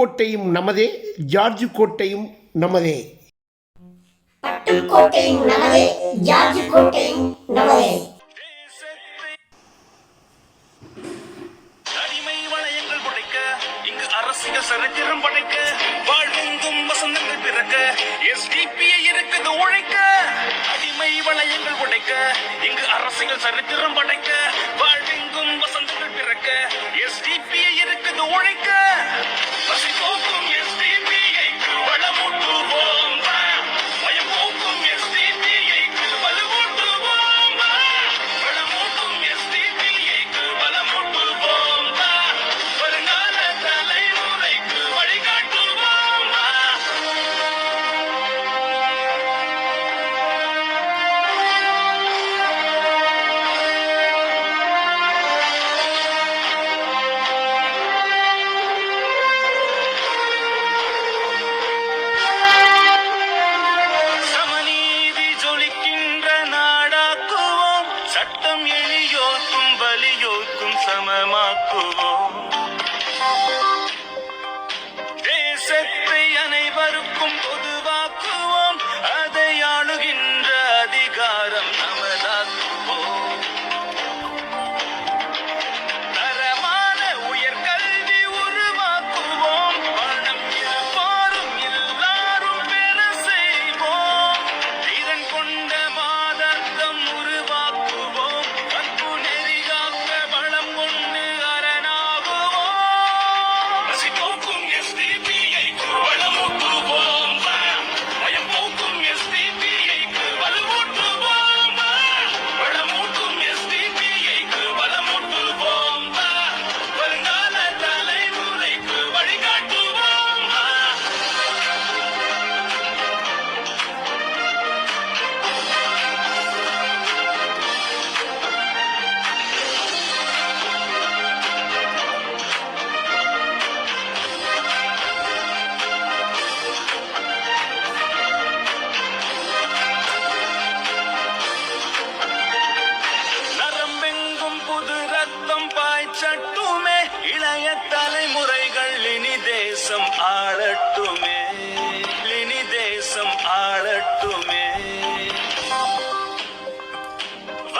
பட்டுக்கோட்டையும் நமதே George கோட்டையும் நமதே. பட்டுக்கோட்டையும் நமதே George கோட்டையும் நமதே. அடிமை வளையங்கள் புடைக்க இங்கு அரசியல் சரித்திரம் படைக்க வாழ்வெங்கும் வசந்தங்கள் பிறக்க எஸ்டிபிஐ இருக்குது உழைக்க. அடிமை வளையங்கள் புடைக்க இங்கு அரசியல் சரித்திரம் படைக்க வாழ்வெங்கும் வசந்தங்கள் பிறக்க எஸ்டிபிஐ இருக்குது உழைக்க. Oh.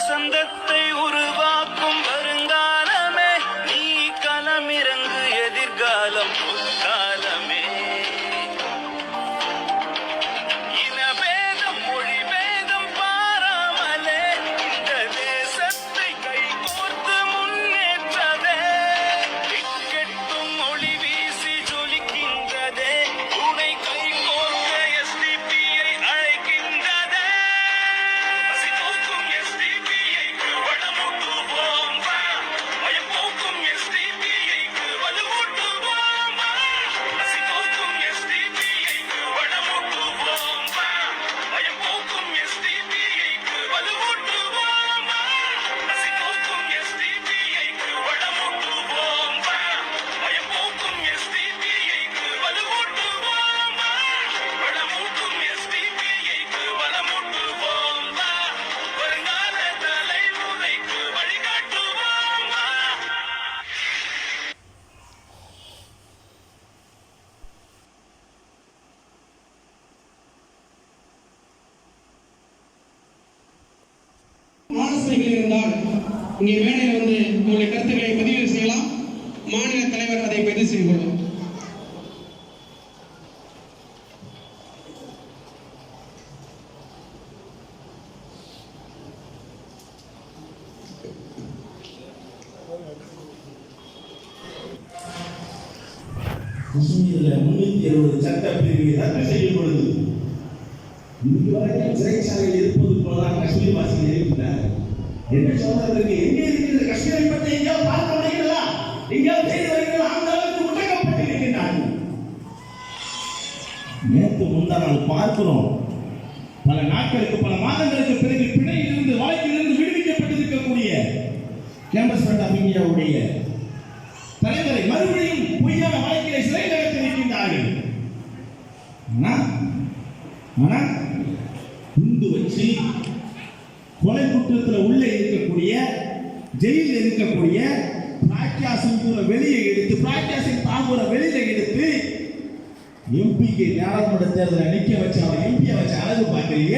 வசந்தத்தை தலைவர் அதை பதிவு காஷ்மீரில் முன்னூத்தி அறுபது சட்ட பிரிவுகளை ரத்து செய்யப்படுது பொழுது வரைக்கும் சிறைச்சாலையில் இருப்பது போலதான் காஷ்மீர் வாசிகள் இருக்கின்றனர். என்ன சொல்றதுக்கு எங்கே இருக்கிறது? காஷ்மீரை பற்றி எங்கேயாவது பார்க்க முடிகிறதா எங்கேயாவது தான் நாம் பார்க்கிறோம். பல நாட்களுக்கு பல மாதங்களுக்கு பிறகு பிணையிலிருந்து வாழ்க்கையிலிருந்து விடுவிக்கப்பட்டிருக்கக்கூடிய கேம்பஸ் ஃப்ரெண்ட் ஆஃப் இந்தியாவுடைய தலைவரை மறுபடியும் பொய்யான வாழ்க்கையை சிறை நடத்தி வைக்கின்றார்கள் ஆனால் ஆனால் குண்டு வச்சு கொலை குற்றத்தில் உள்ளே இருக்கக்கூடிய ஜெயிலில் இருக்கக்கூடிய பிராக்யா சிங் வெளியே எடுத்து பிராக்யா சிங் வெளியில எடுத்து எம்பிக்கு நாடாளுமன்ற தேர்தலை நிற்க வச்சு அவன் எம்பியை வச்சு அழகு பார்க்குறீங்க.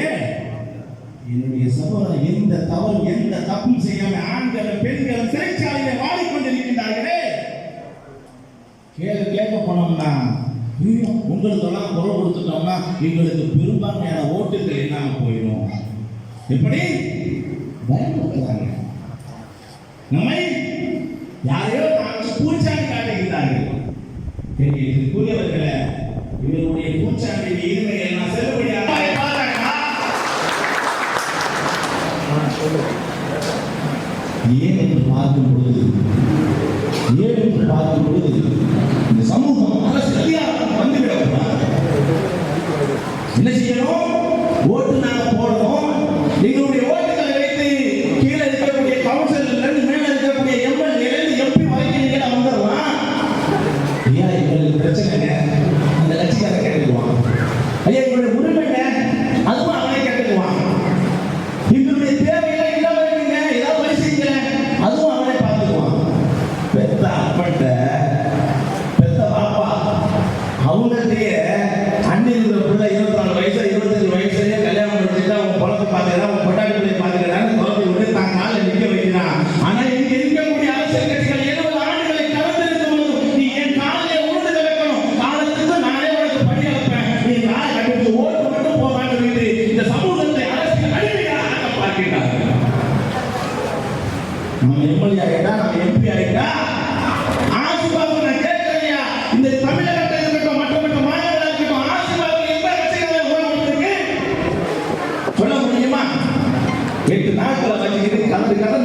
என்னுடைய சகோதரன் எந்த தவறும் எந்த தப்பும் செய்யாம ஆண்களும் பெண்களும் சிறைச்சாலையில வாடிக்கொண்டிருக்கின்றார்களே. கேள்வி கேட்க போனோம்னா உங்களுக்கெல்லாம் குரல் கொடுத்துட்டோம்னா எங்களுக்கு பெரும்பான்மையான ஓட்டுகள் என்னாம போயிடும். எப்படி? பயன்படுத்துறாங்க நம்மை யாரையோ பூச்சாண்டி காட்டுகிறார்கள் புரியவர்கள் escucha vivir en el தமிழகத்தை இருக்கட்டும் மற்ற மற்ற மாநிலங்கள் இருக்கட்டும் ஆசிர்வாதம் எந்த கட்சிகளை உணவுக்கு சொல்ல முடியுமா? எட்டு நாட்களை வச்சுக்கிட்டு கலந்து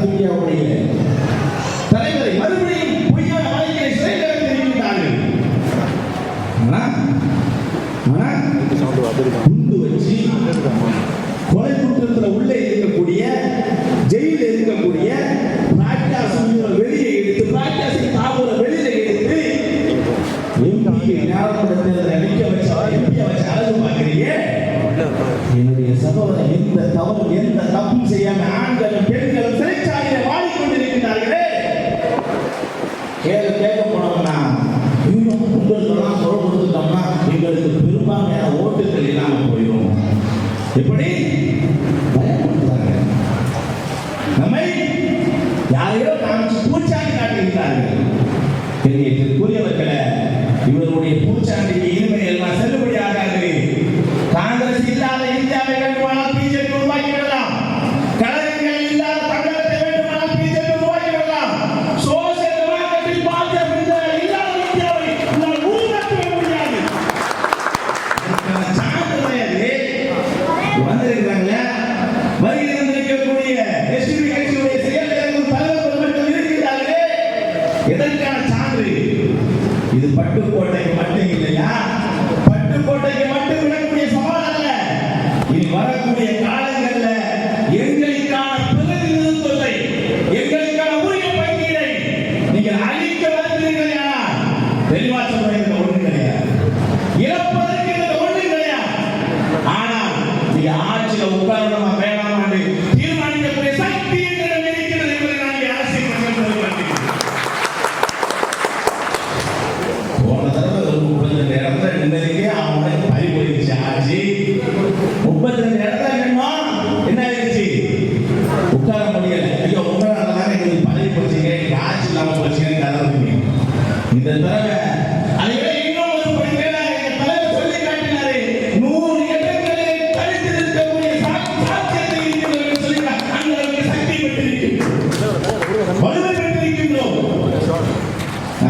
தீவியாவுடைய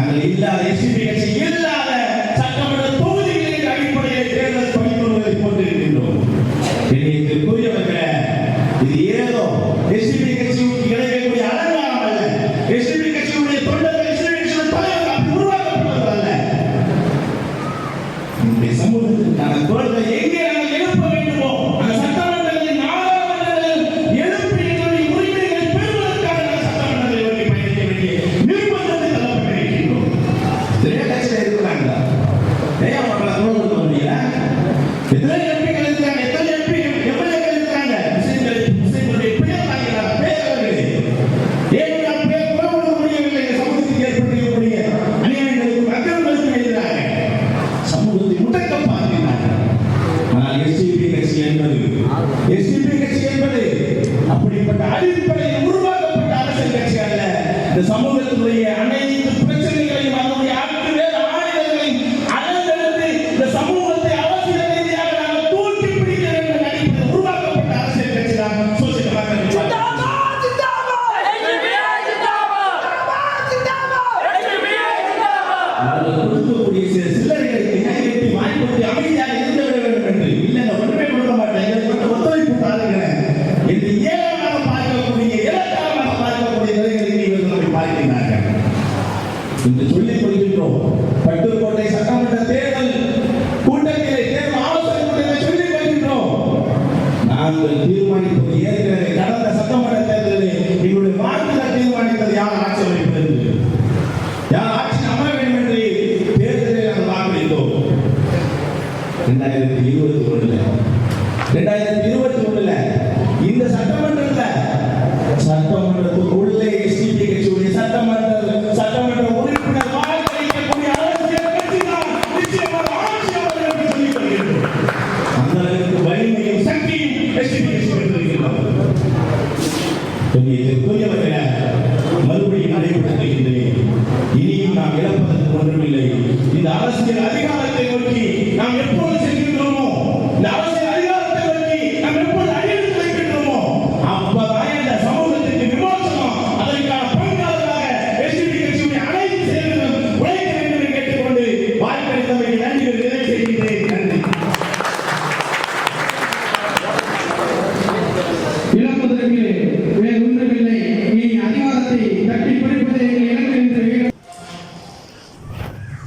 Salir la décima y. இந்த சமூகத்தினுடைய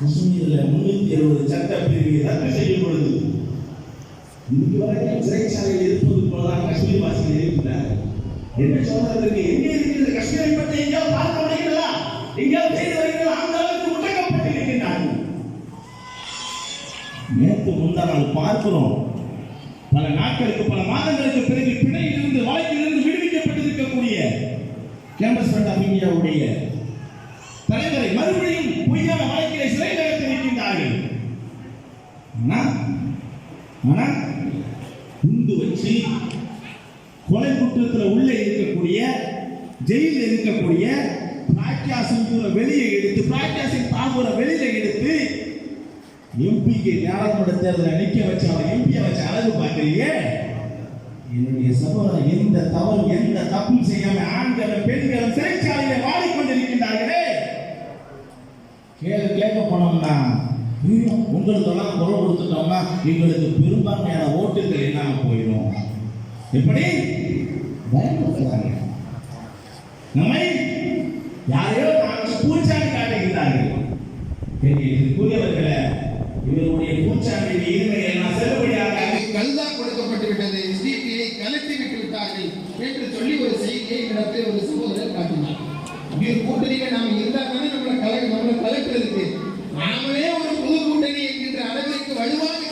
காஷ்மீர்ல முன்னூத்தி எழுபது சட்ட பிரிவை ரத்து செய்யப்படுது. இன்னைக்கு வரைக்கும் சிறைச்சாலையில் இருப்பது போலதான் காஷ்மீர் வாசிகள் இருக்கிறார் என்ன சொல்றதுக்கு எங்க இருக்கிறது? காஷ்மீரை பற்றி எங்கேயாவது பார்க்க முடியுங்களா எங்கேயாவது செய்து வருகிறதா? அந்த அளவுக்கு முடக்கப்பட்டு இருக்கின்றார்கள் நேற்று முந்தா நாள் பார்க்கிறோம். பல நாட்களுக்கு பல மாதங்களுக்கு பிறகு பிணையிலிருந்து வழக்கிலிருந்து விடுவிக்கப்பட்டிருக்கக்கூடிய கேம்பஸ் ஃப்ரண்ட் ஆஃப் இந்தியாவுடைய தலைவரை மறுபடியும் பொய்யான வழக்கிலே சிறையில் அடைத்து வைக்கின்றார்கள் ஆனா ஆனா குண்டு வச்சு கொலை குற்றத்தில் உள்ளே இருக்கக்கூடிய ஜெயிலில் இருக்கக்கூடிய பிராக்யாசிங் கூட வெளியே எடுத்து பிராக்யாசிங் தாகூரை வெளியில எடுத்து எம்பிக்கு நாடாளுமன்ற தேர்தலில் நிக்க வச்சு அவன் எம்பியை வச்சு அழகு பார்க்குறீங்க? என்னுடைய சகோதரன் எந்த தவறும் எந்த தப்பும் செய்யாம ஆண்களும் பெண்களும் சரி வாடிக்கொண்டிருக்கின்றார்களே கேள்வி கேட்க போனோம்னா ஐயோ, உங்களுக்கெல்லாம் குரல் கொடுத்துட்டோம்னா எங்களுக்கு பெரும்பான்மையான ஓட்டுகள் இல்லாம போயிடும். எப்படி? பயன்படுத்துறாங்க நம்மை யாரையோ நாங்கள் பூச்சாண்டி காட்டுகிறார்கள். கூறியவர்களே இவருடைய பூச்சாண்டின் இருமை எல்லாம் செல்லுபடியாக கல்தா கொடுக்கப்பட்டு விட்டது எஸ்டிபியை கலட்டி விட்டு விட்டார்கள் என்று சொல்லி ஒரு செய்தியை நடத்தி ஒரு சகோதரர் காட்டினார். இது கூட்டணியில நாம இருந்தா தானே நம்மளை கலை நம்மளை கலக்கிறதுக்கு நாமளே ஒரு புது கூட்டணியை என்கின்ற